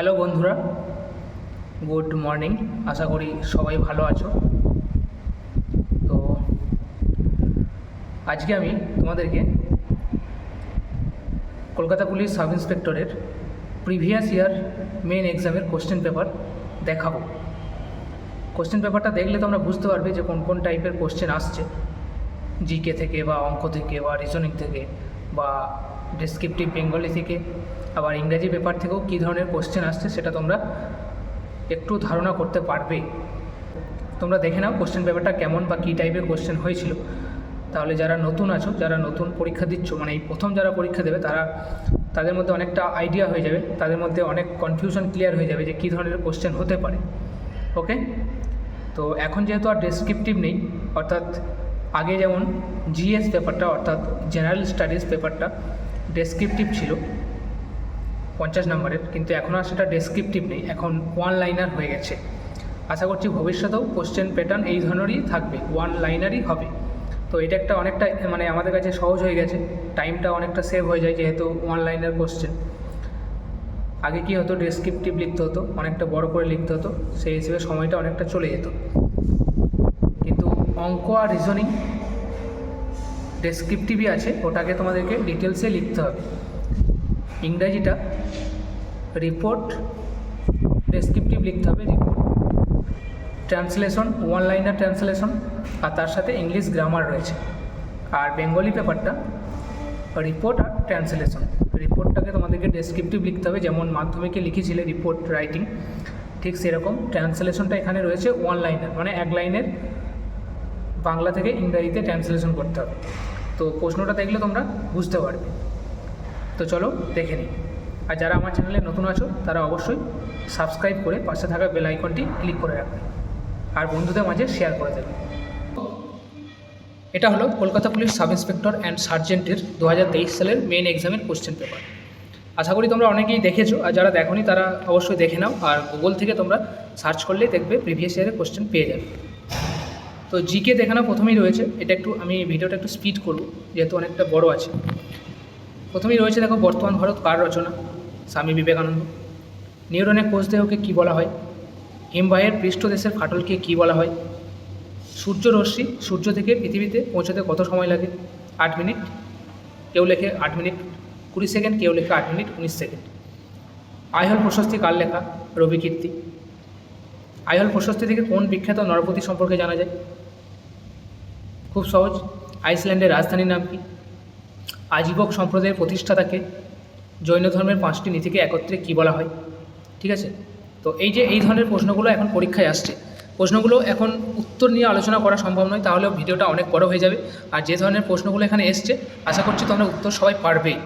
Hello বন্ধুরা, good morning, আশা করি সবাই ভালো আছো। তো আজকে আমি তোমাদেরকে কলকাতা পুলিশ সাব ইন্সপেক্টরের প্রিভিয়াস ইয়ার মেন এক্সামের কোশ্চেন পেপার দেখাবো। কোশ্চেন পেপারটা দেখলে তোমরা বুঝতে পারবে যে কোন কোন টাইপের কোশ্চেন আসছে। জিকে থেকে বা অঙ্ক থেকে বা রিজনিং থেকে বা ডেসক্রিপটিভ বেঙ্গলি থেকে আবার ইংরেজি পেপার থেকেও কী ধরনের কোশ্চেন আসছে সেটা তোমরা একটু ধারণা করতে পারবে। তোমরা দেখে নাও কোশ্চেন পেপারটা কেমন বা কী টাইপের কোশ্চেন হয়েছিল। তাহলে যারা নতুন আছো, যারা নতুন পরীক্ষা দিচ্ছ মানে এই প্রথম যারা পরীক্ষা দেবে, তারা তাদের মধ্যে অনেকটা আইডিয়া হয়ে যাবে, তাদের মধ্যে অনেক কনফিউশন ক্লিয়ার হয়ে যাবে যে কী ধরনের কোশ্চেন হতে পারে। ওকে তো এখন যেহেতু আর ডেসক্রিপটিভ নেই, অর্থাৎ আগে যেমন জিএস পেপারটা অর্থাৎ জেনারেল স্টাডিজ পেপারটা ডেসক্রিপটিভ ছিল, পঞ্চাশ নম্বরের, কিন্তু এখন আর সেটা ডেসক্রিপটিভ নেই, এখন ওয়ান লাইনার হয়ে গেছে। আশা করছি ভবিষ্যতেও কোশ্চেন প্যাটার্ন এই ধরনেরই থাকবে ওয়ান লাইনারই হবে। তো এটা একটা অনেকটা মানে আমাদের কাছে সহজ হয়ে গেছে টাইমটা অনেকটা সেভ হয়ে যায় যেহেতু ওয়ান লাইনার কোশ্চেন আগে কি হতো ডেসক্রিপটিভ লিখতে হতো, অনেকটা বড় করে লিখতে হতো, সেই হিসেবে সময়টা অনেকটা চলে যেত। কিন্তু অঙ্ক আর রিজনিং ডেসক্রিপটিভই আছে, ওটাকে তোমাদেরকে ডিটেলসে লিখতে হবে। ইংরাজিটা রিপোর্ট ডেসক্রিপটিভ লিখতে হবে report translation one liner translation আর তার সাথে ইংলিশ গ্রামার রয়েছে। আর বেঙ্গলি পেপারটা রিপোর্ট আর ট্রান্সলেশন রিপোর্টটাকে তোমাদেরকে ডেসক্রিপটিভ লিখতে হবে, যেমন মাধ্যমিকে লিখেছিলে রিপোর্ট রাইটিং ঠিক সেরকম। ট্রান্সলেশনটা এখানে রয়েছে ওয়ান লাইনার মানে এক লাইনের বাংলা থেকে ইংরাজিতে ট্রান্সলেশন করতে হবে। তো প্রশ্নটা দেখলে তোমরা বুঝতে পারবে। তো চলো দেখে নিই। আর যারা আমার চ্যানেলে নতুন আছো, তারা অবশ্যই সাবস্ক্রাইব করে পাশে থাকা বেল আইকনটি ক্লিক করে রাখবে। আর বন্ধুদের মাঝে শেয়ার করে দেবে। এটা হলো Kolkata police sub inspector and সার্জেন্টের দু হাজার তেইশ সালের মেন এক্সামের কোশ্চেন পেপার আশা করি তোমরা অনেকেই দেখেছ, আর যারা দেখোনি তারা অবশ্যই দেখে নাও। আর গুগল থেকে তোমরা সার্চ করলেই দেখবে প্রিভিয়াস ইয়ারের কোশ্চেন পেয়ে যাবে। তো জিকে দেখানো প্রথমেই রয়েছে। এটা একটু আমি ভিডিওটা একটু স্পিড করব, যেহেতু অনেকটা বড় আছে। প্রথমেই রয়েছে দেখো, বর্তমান ভারত কার রচনা? স্বামী বিবেকানন্দ। নিউরনের কোষ দেহকে কী বলা হয়? হিমবাহের পৃষ্ঠদেশের ফাটলকে কী বলা হয়? সূর্য রশ্মি সূর্য থেকে পৃথিবীতে পৌঁছাতে কত সময় লাগে? আট মিনিট। কেউ লেখে আট মিনিট। কুড়ি সেকেন্ড, কেউ লেখে আট মিনিট, উনিশ সেকেন্ড। আইহল প্রশস্তি কার লেখা? রবি কীর্তি। আইহল প্রশস্তি থেকে কোন বিখ্যাত নরপতি সম্পর্কে জানা যায়? খুব সহজ। আইসল্যান্ডের রাজধানীর নাম কি? আজীবক সম্প্রদায়ের প্রতিষ্ঠাতাকে জৈন ধর্মের পাঁচটি নীতিকে একত্রে কী বলা হয়? ঠিক আছে? তো এই যে এই ধরনের প্রশ্নগুলো এখন পরীক্ষায় আসছে, প্রশ্নগুলো এখন উত্তর নিয়ে আলোচনা করা সম্ভব নয়, তাহলেও ভিডিওটা অনেক বড় হয়ে যাবে। আর যে ধরনের প্রশ্নগুলো এখানে এসছে, আশা করছি তোমরা উত্তর সবাই পারবেই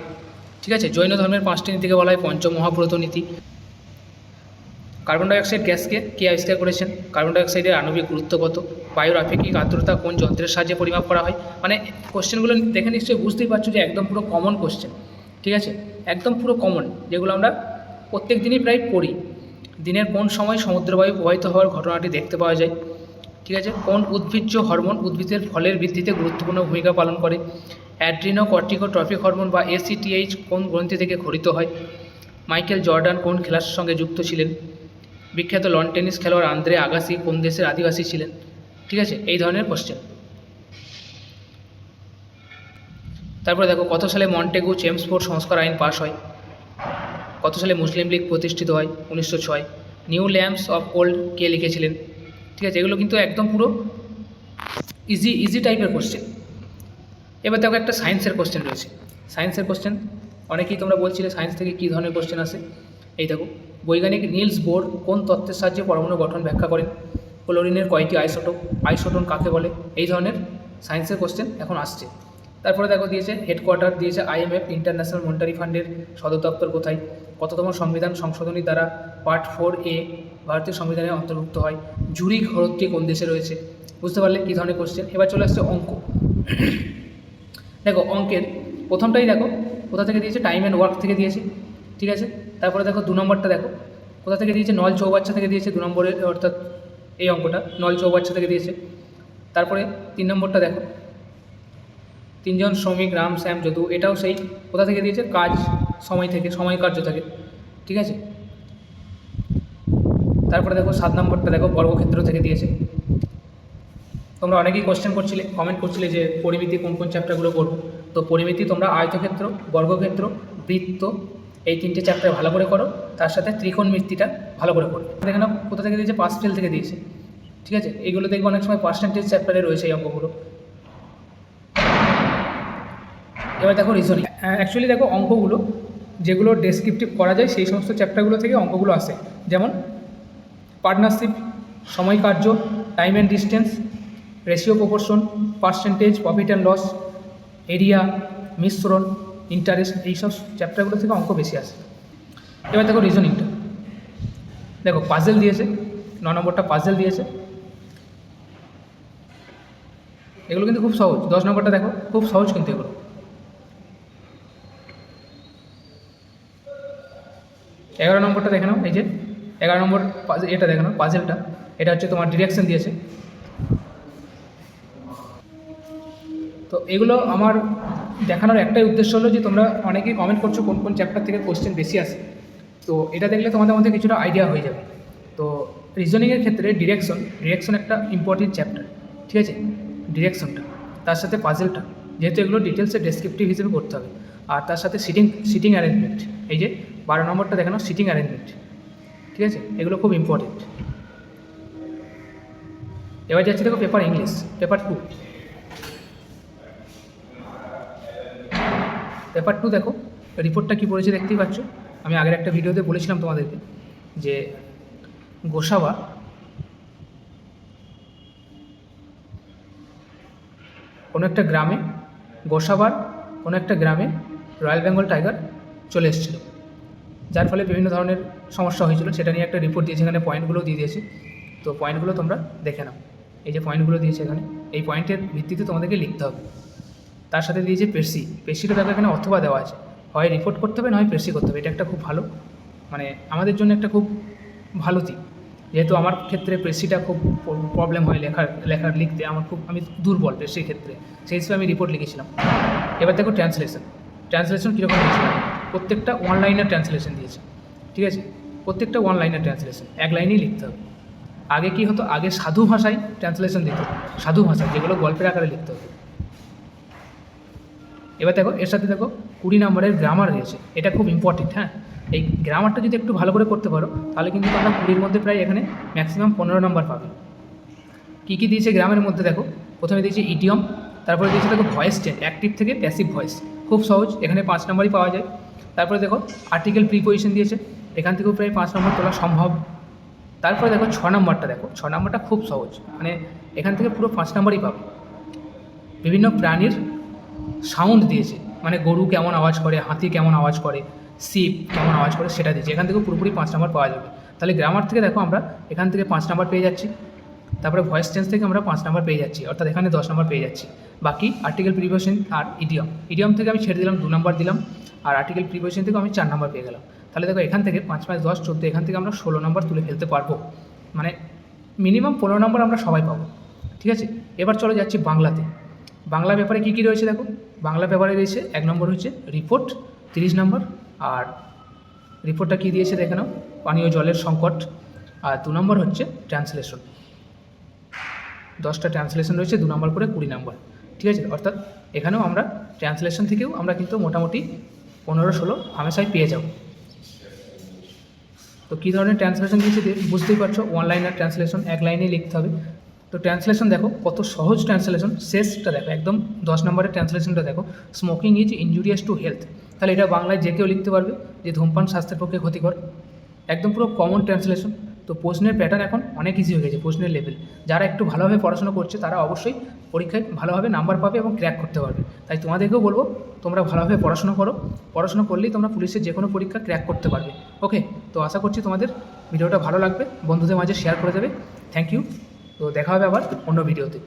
ঠিক আছে? জৈন ধর্মের পাঁচটি নীতিকে বলা হয় পঞ্চমহাব্রত নীতি। কার্বন ডাইঅক্সাইড গ্যাসকে কে আবিষ্কার করেছেন? কার্বন ডাইঅক্সাইডের আণবিক গুরুত্ব কত? বায়ুর আপেক্ষিক আর্দ্রতা কোন যন্ত্রের সাহায্যে পরিমাপ করা হয়? মানে কোশ্চেনগুলো দেখে নিশ্চয়ই বুঝতেই পারছ যে একদম পুরো কমন কোশ্চেন ঠিক আছে? একদম পুরো কমন যেগুলো আমরা প্রত্যেক দিনই প্রায় পড়ি। দিনের কোন সময় সমুদ্রবায়ু প্রবাহিত হওয়ার ঘটনাটি দেখতে পাওয়া যায়? ঠিক আছে? কোন উদ্ভিজ্জ হরমোন উদ্ভিদের ফলের বৃদ্ধিতে গুরুত্বপূর্ণ ভূমিকা পালন করে? অ্যাড্রিনো কর্টিকোট্রফিক হরমোন বা এসিটিএইচ কোন গ্রন্থি থেকে খরিত হয়? মাইকেল জর্ডান কোন খেলার সঙ্গে যুক্ত ছিলেন? বিখ্যাত লন টেনিস খেলোয়াড় আন্দ্রে আগাসি কোন দেশের আদিবাসী ছিলেন? ঠিক আছে? এই ধরনের কোশ্চেন তারপরে দেখো, কত সালে মন্টেগু চেমসফোর্ড সংস্কার আইন পাশ হয়? কত সালে মুসলিম লীগ প্রতিষ্ঠিত হয়? উনিশশো ছয়। নিউ ল্যাম্পস অফ ওল্ড কে লিখেছিলেন? ঠিক আছে, এগুলো কিন্তু একদম পুরো ইজি ইজি টাইপের কোশ্চেন এবার দেখো একটা সায়েন্সের কোশ্চেন রয়েছে। সায়েন্সের কোশ্চেন অনেকেই তোমরা বলছিলে সায়েন্স থেকে কী ধরনের কোশ্চেন আসে? এই দেখো, বৈজ্ঞানিক নিলস বোর কোন তত্ত্বের সাহায্যে পরমাণু গঠন ব্যাখ্যা করেন? ক্লোরিনের কয়টি আইসোটোপ আইসোটোন কাকে বলে? এই ধরনের সায়েন্সের কোশ্চেন এখন আসছে। তারপরে দেখো দিয়েছে হেডকোয়ার্টার দিয়েছে আইএমএফ ইন্টারন্যাশনাল মনিটারি ফান্ডের সদর দপ্তর কোথায়? কততম সংবিধান সংশোধনী দ্বারা পার্ট ফোর এ ভারতীয় সংবিধানে অন্তর্ভুক্ত হয়? জুরিক হ্রদটি কোন দেশে রয়েছে? বুঝতে পারলে কী ধরনের কোশ্চেন এবার চলে আসছে অঙ্ক। দেখো, অঙ্কের প্রথমটাই দেখো, কোথা থেকে দিয়েছে? টাইম অ্যান্ড ওয়ার্ক থেকে দিয়েছে, ঠিক আছে? তারপরে দেখো দু নম্বরটা দেখো, কোথা থেকে দিয়েছে? নল চৌবাচ্চা থেকে দিয়েছে, দু নম্বরের অর্থাৎ এই অঙ্কটা নল চৌবাচ্চা থেকে দিয়েছে। তারপরে তিন নম্বরটা দেখো। তিনজন শ্রমিক রাম, শ্যাম, যদু, এটাও সেই। কোথা থেকে দিয়েছে? কাজ সময় থেকে, সময় কার্য থেকে। ঠিক আছে? তারপরে দেখো সাত নম্বরটা দেখো, বর্গক্ষেত্র থেকে দিয়েছে। তোমরা অনেকেই কোশ্চেন করছিলে কমেন্ট করছিলে যে পরিমিতি কোন কোন চ্যাপ্টারগুলো করব। তো পরিমিতি তোমরা আয়তক্ষেত্র, বর্গক্ষেত্র, বৃত্ত, এই তিনটে চ্যাপ্টার ভালো করে করো। তার সাথে ত্রিকোণ ত্রিকোণমিতিটা ভালো করে করো দেখে নাও কোথা থেকে দিয়েছে? পাস ফেল থেকে দিয়েছে। ঠিক আছে? এইগুলো দেখব অনেক সময় পার্সেন্টেজ চ্যাপ্টারে রয়েছে এই অঙ্কগুলো। এবার দেখো রিজনিং অ্যাকচুয়ালি দেখো অঙ্কগুলো যেগুলো ডেসক্রিপটিভ করা যায়, সেই সমস্ত চ্যাপ্টারগুলো থেকে অঙ্কগুলো আসে। যেমন পার্টনারশিপ সময় কার্য time and distance ratio proportion percentage profit and loss area মিশ্রণ ইন্টারেস্ট এইসব চ্যাপ্টারগুলো থেকে অঙ্ক বেশি আসে। এবার দেখো রিজনিংটা দেখো পাজেল দিয়েছে, ন নম্বরটা পাজেল দিয়েছে। এগুলো কিন্তু খুব সহজ, দশ নম্বরটা দেখো, খুব সহজ কিন্তু এগুলো। এগারো নম্বরটা দেখে নাও, এই যে, এগারো নম্বর এটা দেখে নাও পাজেলটা এটা হচ্ছে তোমার ডিরেকশন দিয়েছে। তো এগুলো আমার দেখানোর একটাই উদ্দেশ্য হলো যে তোমরা অনেকেই কমেন্ট করছ কোন কোন চ্যাপ্টার থেকে কোশ্চেন বেশি আসে। তো এটা দেখলে তোমাদের মধ্যে কিছুটা আইডিয়া হয়ে যাবে। তো রিজনিংয়ের ক্ষেত্রে ডিরেকশন ডিরেকশন একটা ইম্পর্টেন্ট চ্যাপ্টার ঠিক আছে? ডিরেকশনটা তার সাথে পাজেলটা যেহেতু এগুলো ডিটেলসে ডেসক্রিপটিভ হিসেবে করতে হবে। আর তার সাথে সিটিং সিটিং অ্যারেঞ্জমেন্ট এই যে বারো নম্বরটা দেখানো সিটিং অ্যারেঞ্জমেন্ট ঠিক আছে? এগুলো খুব ইম্পর্টেন্ট এবার যাচ্ছি দেখো paper English paper two paper two দেখো রিপোর্টটা কী পড়েছে দেখতেই পাচ্ছ? আমি আগের একটা ভিডিওতে বলেছিলাম তোমাদেরকে যে গোসাবা কোনো একটা গ্রামে, গোসাবার কোনো একটা গ্রামে রয়্যাল বেঙ্গল টাইগার চলে এসেছিল। যার ফলে বিভিন্ন ধরনের সমস্যা হয়েছিল। সেটা নিয়ে একটা রিপোর্ট দিয়েছে, এখানে পয়েন্টগুলো দিয়ে দিয়েছে। তো পয়েন্টগুলো তোমরা দেখে নাও। এই যে পয়েন্টগুলো দিয়েছে এখানে, এই পয়েন্টের ভিত্তিতে তোমাদেরকে লিখতে হবে। তার সাথে দিয়েছে পেশি। পেশিটা দেখো এখানে অথবা দেওয়া আছে। হয় রিপোর্ট করতে হবে, নয় পেশি করতে হবে। এটা একটা খুব ভালো মানে আমাদের জন্য একটা খুব ভালো দিক। যেহেতু আমার ক্ষেত্রে পেশিটা খুব প্রবলেম হয় লেখার লেখার লিখতে। আমার খুব, আমি দুর্বল পেশির ক্ষেত্রে। সেই হিসেবে আমি রিপোর্ট লিখেছিলাম। এবার দেখো ট্রান্সলেশন ট্রান্সলেশন কীরকম দিয়েছিলাম প্রত্যেকটা ওয়ান লাইনের ট্রান্সলেশন দিয়েছে। ঠিক আছে? প্রত্যেকটা ওয়ান লাইনের ট্রান্সলেশন এক লাইনেই লিখতে হবে। আগে কি হতো? আগে সাধু ভাষায় ট্রান্সলেশন দিত। সাধু ভাষায়, যেগুলো গল্পের আকারে লিখতে হতো। এবার দেখো, এর সাথে দেখো কুড়ি নম্বরের গ্রামার রয়েছে। এটা খুব ইম্পর্টেন্ট হ্যাঁ? এই গ্রামারটা যদি একটু ভালো করে করতে পারো, তাহলে কিন্তু তোমরা কুড়ির মধ্যে প্রায় এখানে ম্যাক্সিমাম পনেরো নম্বর পাবে। কী কী দিয়েছে গ্রামের মধ্যে দেখো? প্রথমে দিয়েছে ইডিয়ম তারপরে দিয়েছে দেখো ভয়েস চেঞ্জ অ্যাক্টিভ থেকে প্যাসিভ ভয়েস খুব সহজ, এখানে পাঁচ নম্বরই পাওয়া যায়। তারপরে দেখো আর্টিকেল প্রিপোজিশন দিয়েছে, এখান থেকেও প্রায় পাঁচ নম্বর তোলা সম্ভব। তারপরে দেখো ছ নম্বরটা দেখো, ছ নম্বরটা খুব সহজ মানে এখান থেকে পুরো পাঁচ নম্বরই পাবে। বিভিন্ন প্রাণীর সাউন্ড দিয়েছে। মানে গরু কেমন আওয়াজ করে, হাতি কেমন আওয়াজ করে, শিপ কেমন আওয়াজ করে সেটা দিয়েছে। এখান থেকে পুরোপুরি পাঁচ নাম্বার পাওয়া যাবে। তাহলে গ্রামার থেকে দেখো আমরা এখান থেকে পাঁচ নাম্বার পেয়ে যাচ্ছি। তারপরে ভয়েস চেঞ্জ থেকে আমরা পাঁচ নাম্বার পেয়ে যাচ্ছি। অর্থাৎ এখানে দশ নাম্বার পেয়ে যাচ্ছি। বাকি আর্টিকেল প্রিভিশন আর ইডিয়ম ইডিয়ম থেকে আমি ছেড়ে দিলাম, দু নাম্বার দিলাম। আর আর্টিকেল প্রিভিশন থেকে আমি চার নাম্বার পেয়ে গেলাম। তাহলে দেখো এখান থেকে পাঁচ পাঁচ দশ চোদ্দ, এখান থেকে আমরা ষোলো নম্বর তুলে ফেলতে পারব। মানে মিনিমাম পনেরো নম্বর আমরা সবাই পাবো। ঠিক আছে? এবার চলে যাচ্ছি বাংলাতে। বাংলা ব্যাপারে কী কী রয়েছে দেখো? বাংলা পেপারে দিয়েছে এক নম্বর হচ্ছে রিপোর্ট তিরিশ নম্বর। আর রিপোর্টটা কী দিয়েছে দেখে নাও, পানীয় জলের সংকট। আর দু নম্বর হচ্ছে ট্রান্সলেশন দশটা ট্রান্সলেশন রয়েছে, দু নম্বর করে কুড়ি নম্বর। ঠিক আছে? অর্থাৎ এখানেও আমরা ট্রান্সলেশন থেকেও আমরা কিন্তু মোটামুটি পনেরো ষোলো হামেশাই পেয়ে যাব। তো কী ধরনের ট্রান্সলেশন দিয়েছে বুঝতেই পারছ ওয়ান লাইনার ট্রান্সলেশন এক লাইনেই লিখতে হবে। তো ট্রান্সলেশন দেখো, কত সহজ ট্রান্সলেশন শেষটা দেখো, একদম দশ নম্বরের ট্রান্সলেশনটা দেখো smoking is injurious to health তাহলে এটা বাংলায় যে কেউ লিখতে পারবে যে ধূমপান স্বাস্থ্যের পক্ষে ক্ষতিকর। একদম পুরো কমন ট্রান্সলেশন তো প্রশ্নের প্যাটার্ন এখন অনেক ইজি হয়ে গেছে, প্রশ্নের লেভেল যারা একটু ভালোভাবে পড়াশোনা করছে, তারা অবশ্যই পরীক্ষায় ভালোভাবে নাম্বার পাবে এবং ক্র্যাক করতে পারবে। তাই তোমাদেরকেও বলব, তোমরা ভালোভাবে পড়াশোনা করো। পড়াশোনা করলেই তোমরা পুলিশের যে কোনো পরীক্ষা ক্র্যাক করতে পারবে। ওকে তো আশা করছি তোমাদের ভিডিওটা ভালো লাগবে। বন্ধুদের মাঝে শেয়ার করে দেবে। থ্যাংক ইউ তো দেখা হবে আবার অন্য ভিডিওতে